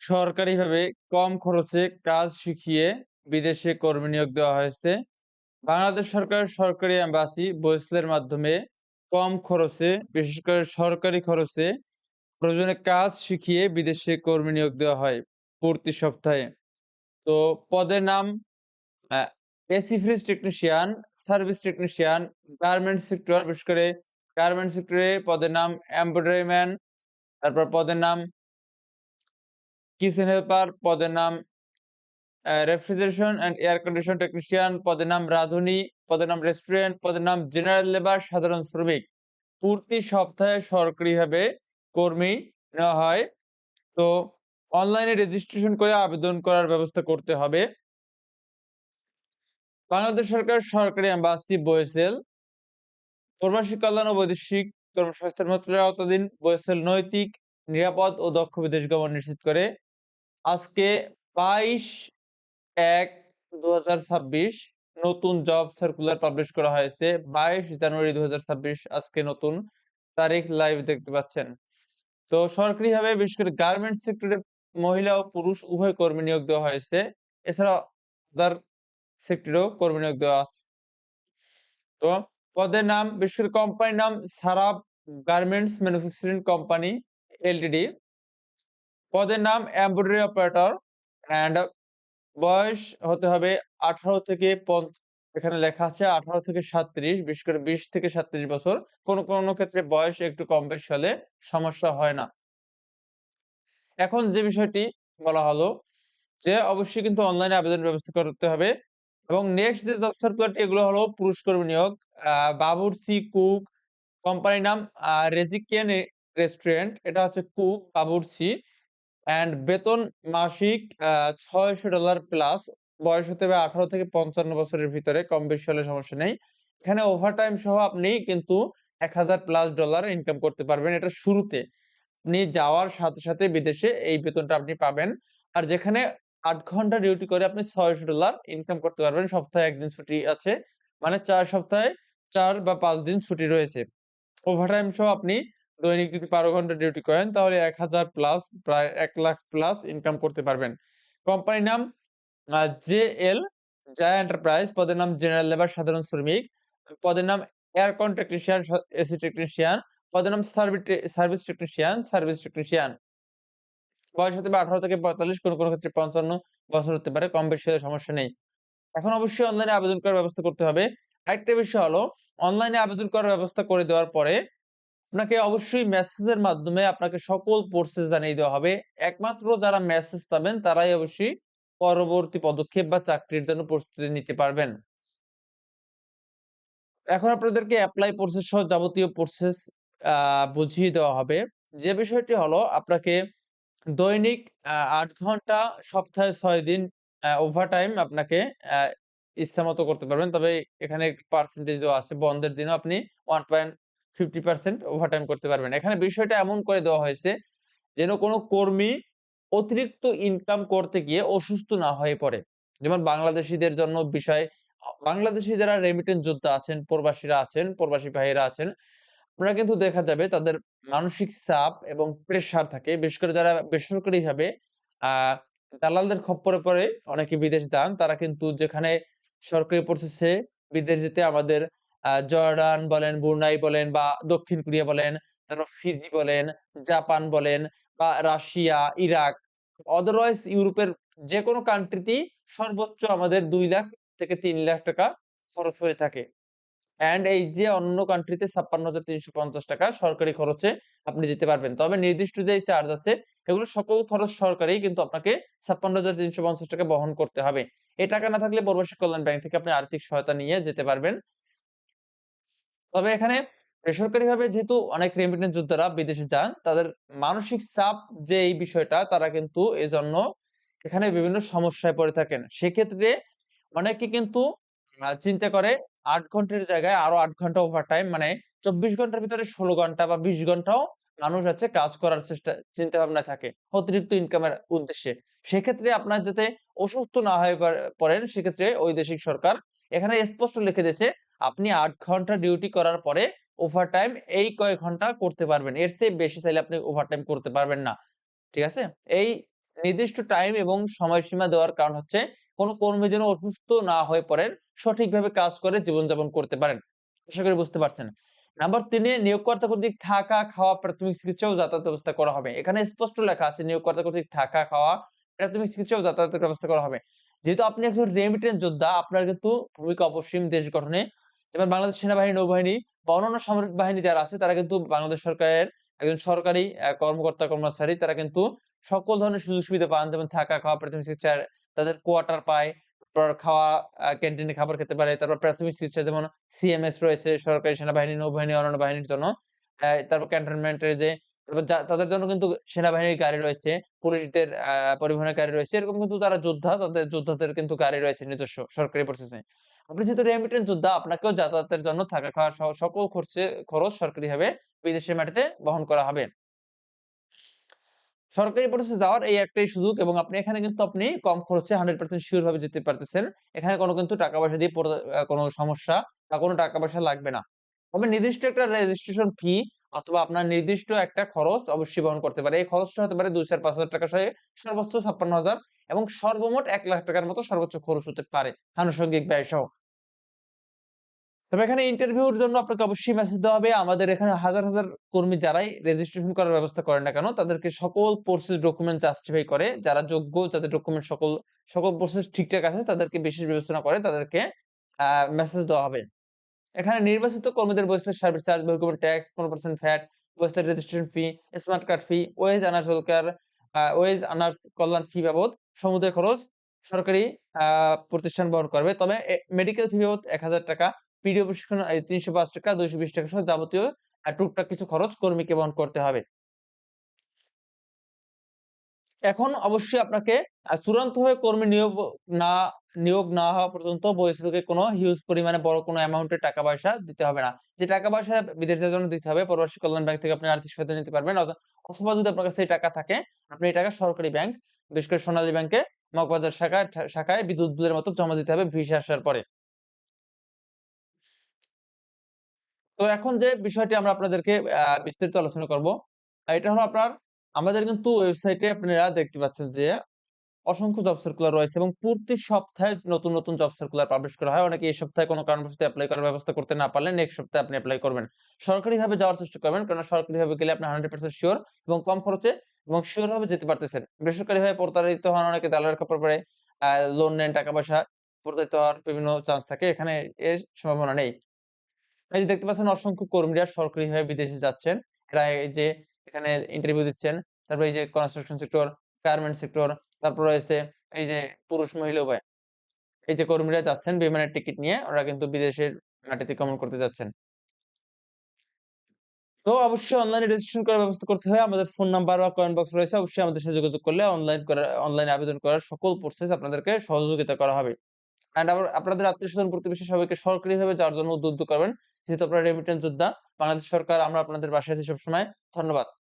সরকারিভাবে কম খরচে কাজ শিখিয়ে বিদেশে কর্মী নিয়োগ দেওয়া হয়েছে। বাংলাদেশ সরকার সরকারি অ্যাম্বাসি বৈসলের মাধ্যমে কম খরচে, বিশেষ করে সরকারি খরচে প্রয়োজনে কাজ শিখিয়ে বিদেশে কর্মী নিয়োগ দেওয়া হয় প্রতি সপ্তাহে। তো পদের নাম AC fridge technician, service technician garment sector, বিশেষ করে গার্মেন্ট সেক্টরে পদের নাম এমব্রয়ডারি ম্যান তারপর পদের নাম কিচেন হেল্পার পদের নাম refrigeration and air condition technician পদের নাম রাঁধুনি, পদের নাম রেস্টুরেন্ট পদের নাম জেনারেল লেবার সাধারণ শ্রমিক। প্রতি সপ্তাহে সরকারিভাবে কর্মী নেওয়া হয়। তো অনলাইনে রেজিস্ট্রেশন করে আবেদন করার ব্যবস্থা করতে হবে। বাংলাদেশ সরকার সরকারি অ্যাম্বাসি বয়েসেল প্রবাসী কল্যাণ ও বৈদেশিক কর্মসংস্থান মন্ত্রণালয়ের আওতাধীন বয়েসেল নৈতিক, নিরাপদ ও দক্ষ বিদেশ গমন নিশ্চিত করে। আজকে বাইশ এক দু নতুন জব সার্কুলার পাবলিশ করা হয়েছে। বাইশ জানুয়ারি দু আজকে নতুন তারিখ লাইভ দেখতে পাচ্ছেন। তো সরকারিভাবে, বিশেষ করে গার্মেন্টস সেক্টরে মহিলা ও পুরুষ উভয় কর্মী নিয়োগ দেওয়া হয়েছে। এছাড়া আদার সেক্টরেও কর্মী নিয়োগ দেওয়া আছে। তো পদের নাম, বিশেষ করে কোম্পানির নাম সারাব গার্মেন্টস ম্যানুফ্যাকচারিং কোম্পানি এলটিডি পদের নাম এমব্রয়ডারি অপারেটর অ্যান্ড বয়স হতে হবে আঠারো থেকে এখানে লেখা আছে আঠারো থেকে সাতত্রিশ, বিশেষ করে বিশ থেকে সাতত্রিশ বছর। কোন কোন ক্ষেত্রে বয়স একটু কম বেশি হলে সমস্যা হয় না। এখন যে বিষয়টি বলা হলো যে অবশ্যই কিন্তু অনলাইনে আবেদন ব্যবস্থা করতে হবে এবং নেক্সট যে জব সার্কুলারটি এগুলো হলো পুরুষ কর্মী নিয়োগ বাবুরসি কুক কোম্পানির নাম রেজিকিয়ান রেস্টুরেন্ট, এটা হচ্ছে কুক বাবুরসি অ্যান্ড বেতন মাসিক ছয়শো ডলার প্লাস বয়স হতে হবে আঠারো থেকে পঞ্চান্ন বছরের ভিতরে, কম বেশি হলে সমস্যা নেই। এখানে ওভারটাইম সহ আপনি কিন্তু এক হাজার প্লাস ডলার ইনকাম করতে পারবেন এটা শুরুতে। আপনি যাওয়ার সাথে সাথে বিদেশে এই বেতনটা আপনি পাবেন। আর যেখানে আট ঘণ্টা ডিউটি করে আপনি ছয়শো ডলার ইনকাম করতে পারবেন, সপ্তাহে একদিন ছুটি আছে। মানে চার সপ্তাহে চার বা পাঁচ দিন ছুটি রয়েছে। ওভারটাইম সহ আপনি দৈনিক যদি বারো ঘণ্টা ডিউটি করেন, তাহলে এক হাজার প্লাস প্রায় এক লাখ প্লাস ইনকাম করতে পারবেন। কোম্পানির নাম জে এল জায়া এন্টারপ্রাইজ পদের নাম জেনারেল লেবার সাধারণ শ্রমিক। পদের নাম এয়ার কন টেকনিশিয়ান এসি টেকনিশিয়ান পদের নাম সার্ভিস টেকনিশিয়ান সার্ভিস টেকনিশিয়ান বয়স হতে পারে আঠারো থেকে পঁয়তাল্লিশ, কোনো কোনো ক্ষেত্রে পঞ্চান্ন বছর হতে পারে, কম বেশি সমস্যা নেই। এখন অবশ্যই অনলাইনে আবেদন করার ব্যবস্থা করতে হবে। আরেকটা বিষয় হলো অনলাইনে আবেদন করার ব্যবস্থা করে দেওয়ার পরে আপনাকে অবশ্যই মেসেজের মাধ্যমে আপনাকে সকল প্রসেস জানিয়ে দেওয়া হবে। একমাত্র যারা মেসেজ পাবেন, তারাই অবশ্যই পরবর্তী পদক্ষেপ বা চাকরির জন্য প্রস্তুতি নিতে পারবেন। এখন আপনাদেরকে অ্যাপ্লাই প্রসেস সহ যাবতীয় প্রসেস বুঝিয়ে দেওয়া হবে। যে বিষয়টি হলো, আপনাকে দৈনিক আট ঘণ্টা, সপ্তাহে ছয় দিন ওভারটাইম আপনাকে ইচ্ছা মতো করতে পারবেন। তবে এখানে পার্সেন্টেজ দেওয়া আছে। বন্ধের দিনও আপনি one point fifty percent overtime করতে পারবেন। এখানে বিষয়টা এমন করে দেওয়া হয়েছে, যেন কোনো কর্মী অতিরিক্ত ইনকাম করতে গিয়ে অসুস্থ না হয়ে পড়ে। যেমন বাংলাদেশিদের জন্য বিষয়, বাংলাদেশি যারা রেমিটেন্স যোদ্ধা আছেন, প্রবাসীরা আছেন, প্রবাসী ভাইয়েরা আছেন, আপনারা কিন্তু দেখা যাবে তাদের মানসিক চাপ এবং প্রেশার থাকে। বিশেষ করে যারা বেসরকারি ভাবে আহ দালালদের খপ্পরে পরে অনেকে বিদেশ যান, তারা কিন্তু যেখানে সরকারি প্রসেসে বিদেশ যেতে আমাদের জর্ডান বলেন, বুরনাই বলেন বা দক্ষিণ কোরিয়া বলেন, তারপর ফিজি বলেন, জাপান বলেন বা রাশিয়া, ইরাক অদারওয়াইজ ইউরোপের যে কোনো কান্ট্রিতেই সর্বোচ্চ আমাদের দুই লাখ থেকে তিন লাখ টাকা খরচ হয়ে থাকে। অ্যান্ড এই যে অন্য কান্ট্রিতে ছাপ্পান্ন হাজার তিনশো পঞ্চাশ টাকা সরকারি খরচে আপনি যেতে পারবেন। তবে নির্দিষ্ট যে চার্জ আছে, এগুলো সকল খরচ সরকারি কিন্তু আপনাকে ছাপ্পান্ন হাজার তিনশো পঞ্চাশ টাকা বহন করতে হবে। এই টাকা না থাকলে প্রবাসী কল্যাণ ব্যাংক থেকে আপনি আর্থিক সহায়তা নিয়ে যেতে পারবেন। তবে এখানে বেসরকারি ভাবে যেহেতু অনেক রেমিটেন্স যোদ্ধারা বিদেশে যান, তাদের মানসিক চাপ যে এই বিষয়টা, তারা কিন্তু এজন্য এখানে বিভিন্ন সমস্যায় পড়ে থাকেন। সেক্ষেত্রে অনেকে কিন্তু চিন্তা করে আট ঘণ্টার জায়গায় আরও আট ঘণ্টা ওভার টাইম মানে চব্বিশ ঘণ্টার ভিতরে ষোলো ঘণ্টা বা বিশ ঘন্টাও মানুষ আছে কাজ করার চেষ্টা চিন্তা ভাবনা থাকে অতিরিক্ত ইনকামের উদ্দেশ্যে। সেক্ষেত্রে আপনার যাতে অসুস্থ না হয়ে পড়েন, সেক্ষেত্রে বৈদেশিক সরকার এখানে স্পষ্ট লিখে দিয়েছে আপনি আট ঘণ্টা ডিউটি করার পরে ওভার টাইম এই কয়েক ঘণ্টা করতে পারবেন। এর চেয়ে বেশি চাইলে আপনি ওভার টাইম করতে পারবেন না। ঠিক আছে? এই নির্দিষ্ট টাইম এবং সময়সীমা দেওয়ার কারণ হচ্ছে কোনো কর্মী যেন অসুস্থ না হয়ে পড়েন, সঠিকভাবে কাজ করে জীবনযাপন করতে পারেন। আশা করি বুঝতে পারছেন। নাম্বার তিনে, নিয়োগকর্তা কর্তৃক থাকা, খাওয়া, প্রাথমিক চিকিৎসা ও যাতায়াত ব্যবস্থা করা হবে। এখানে স্পষ্ট লেখা আছে, নিয়োগকর্তা কর্তৃক থাকা, খাওয়া, প্রাথমিক চিকিৎসা ও যাতায়াতের ব্যবস্থা করা হবে। যেহেতু আপনি একজন রেমিটেন্স যোদ্ধা, আপনার কিন্তু ভূমিকা অপসীম দেশ গঠনে যেমন বাংলাদেশ সেনাবাহিনী, নৌবাহিনী বা অন্যান্য সামরিক বাহিনী যারা আছে, তারা কিন্তু বাংলাদেশ সরকারের একজন সরকারি কর্মকর্তা, কর্মচারী, তারা কিন্তু সকল ধরনের সুযোগ সুবিধা পান। যেমন থাকা, খাওয়া, প্রাথমিক চিকিৎসা তাদের কোয়ার্টার পায় খাওয়া ক্যান্টিনে খাবার খেতে পারে, তারপর প্রাথমিক চিকিৎসা যেমন সিএমএস রয়েছে, সরকারি সেনাবাহিনী, নৌবাহিনী, অন্যান্য বাহিনীর জন্য তারপর ক্যান্টনমেন্টের যে, তারপর তাদের জন্য কিন্তু সেনাবাহিনীর গাড়ি রয়েছে, পুলিশদের পরিবহনের গাড়ি রয়েছে, এরকম কিন্তু তারা যোদ্ধা, তাদের যোদ্ধাদের কিন্তু গাড়ি রয়েছে নিজস্ব সরকারি প্রসেসে। আপনি যেহেতু রেমিটেন্স যোদ্ধা, আপনাকেও যাতায়াতের জন্য থাকা খাওয়া সহ, সকল খরচে, খরচ সরকারিভাবে বিদেশের মাটিতে বহন করা হবে। সরকারি প্রসেসে যাওয়ার এই একটাই সুযোগ এবং আপনি এখানে কিন্তু আপনি কম খরচে হান্ড্রেড পার্সেন্ট শিওর ভাবে যেতে পারতেছেন। এখানে কোনো কিন্তু টাকা পয়সা দিয়ে কোনো সমস্যা বা কোনো টাকা পয়সা লাগবে না। তবে নির্দিষ্ট একটা রেজিস্ট্রেশন ফি অথবা আপনার নির্দিষ্ট একটা খরচ অবশ্যই বহন করতে পারে। এই খরচটা হতে পারে দুই চার পাঁচ হাজার টাকা সহ, সর্বোচ্চ ছাপ্পান্ন হাজার এবং সর্বমোট এক লাখ টাকার মতো সর্বোচ্চ খরচ হতে পারে। আনুষঙ্গিক ব্যয় সহ তবে এখানে ইন্টারভিউর জন্য আপনাকে অবশ্যই মেসেজ দেওয়া হবে। আমাদের এখানে হাজার হাজার কর্মী যারাই রেজিস্ট্রেশন করার ব্যবস্থা করেন না কেন, তাদেরকে সকল প্রসেস ডকুমেন্ট জাস্টিফাই করে, যারা যোগ্য, যাদের ডকুমেন্ট সকল সকল প্রসেস ঠিকঠাক আছে, তাদেরকে বিশেষ বিবেচনা করে তাদেরকে মেসেজ দেওয়া হবে। এখানে নির্বাচিত কর্মীদের বৈশ্বিক সার্ভিস চার্জ বহির্গমন ট্যাক্স পনেরো পার্সেন্ট ফ্যাট বৈশ্বিক registration fee smart card fee wage earners welfare wage earners কল্যাণ ফি বাবদ সমুদায় খরচ সরকারি প্রতিষ্ঠান বহন করবে। তবে মেডিকেল ফি বাবদ এক হাজার টাকা পিডিও প্রশিক্ষণ তিনশো পাঁচ টাকা দুইশো বিশ টাকা সহ যাবতীয় আহ, টুকটাক কিছু খরচ কর্মীকে বহন করতে হবে। এখন অবশ্যই আপনাকে আহ, চূড়ান্তভাবে কর্মী নিয়োগ না নিয়োগ না হওয়া পর্যন্ত বৈশ্বিকে কোনো হিউজ পরিমাণে বড় কোনো অ্যামাউন্টের টাকা পয়সা দিতে হবে না। যে টাকা পয়সা বিদেশের জন্য দিতে হবে পরবাসী কল্যাণ ব্যাংক থেকে আপনি আর্থিক সহায়তা নিতে পারবেন অথবা যদি আপনার কাছে এই টাকা থাকে আপনি এই টাকা সরকারি ব্যাংক বিশেষ করে সোনালী ব্যাংকে মগবাজার শাখায় শাখায় বিদ্যুৎ বিলের মতো জমা দিতে হবে ভিসা আসার পরে। তো এখন যে বিষয়টি আমরা আপনাদেরকে বিস্তারিত আলোচনা করব এটা হলো আপনার, আমাদের কিন্তু ওয়েবসাইটে আপনারা দেখতে পাচ্ছেন যে অসংখ্য জব সার্কুলার রয়েছে এবং প্রতি সপ্তাহে নতুন নতুন জব সার্কুলার পাবলিশ করা হয়। অনেকে এই সপ্তাহে কোনো কারণবশত অ্যাপ্লাই করার ব্যবস্থা করতে না পারলে নেক্সট সপ্তাহে আপনি অ্যাপ্লাই করবেন। সরকারিভাবে যাওয়ার চেষ্টা করবেন কারণ সরকারিভাবে গেলে আপনি হান্ড্রেড পার্সেন্ট শিওর এবং কম খরচে এবং শিওর ভাবে যেতে পারতেছেন। বেসরকারিভাবে প্রতারিত হন অনেকে, দালালের কাপড় পরে লোন নেন, টাকা পয়সা প্রতারিত হওয়ার বিভিন্ন চান্স থাকে। এখানে এর সম্ভাবনা নেই। এই যে দেখতে পাচ্ছেন অসংখ্য কর্মীরা সরকারিভাবে বিদেশে যাচ্ছেন। এরা এই যে এখানে ইন্টারভিউ দিচ্ছেন। তারপরে এই যে কনস্ট্রাকশন সেক্টর গার্মেন্ট সেক্টর তারপর রয়েছে এই যে পুরুষ মহিলা উভয়। এই যে কর্মীরা যাচ্ছেন বিমানের টিকিট নিয়ে, ওরা কিন্তু বিদেশের মাটিতে গমন করতে যাচ্ছেন। তো অবশ্যই অনলাইনে রেজিস্ট্রেশন করার ব্যবস্থা করতে হয়। আমাদের ফোন নাম্বার বা কয়েন বক্স রয়েছে। অবশ্যই আমাদের সাথে যোগাযোগ করলে অনলাইন করার অনলাইনে আবেদন করার সকল প্রসেস আপনাদেরকে সহযোগিতা করা হবে। এন্ড আবার আপনাদের আত্মীয় স্বজন প্রতিবেশী সবাইকে সরকারিভাবে যাওয়ার জন্য উদ্বুদ্ধ করবেন, যেহেতু আপনারা রেমিটেন্স যোদ্ধা, বাংলাদেশ সরকার, আমরা আপনাদের বাসায় আছি সবসময়। ধন্যবাদ।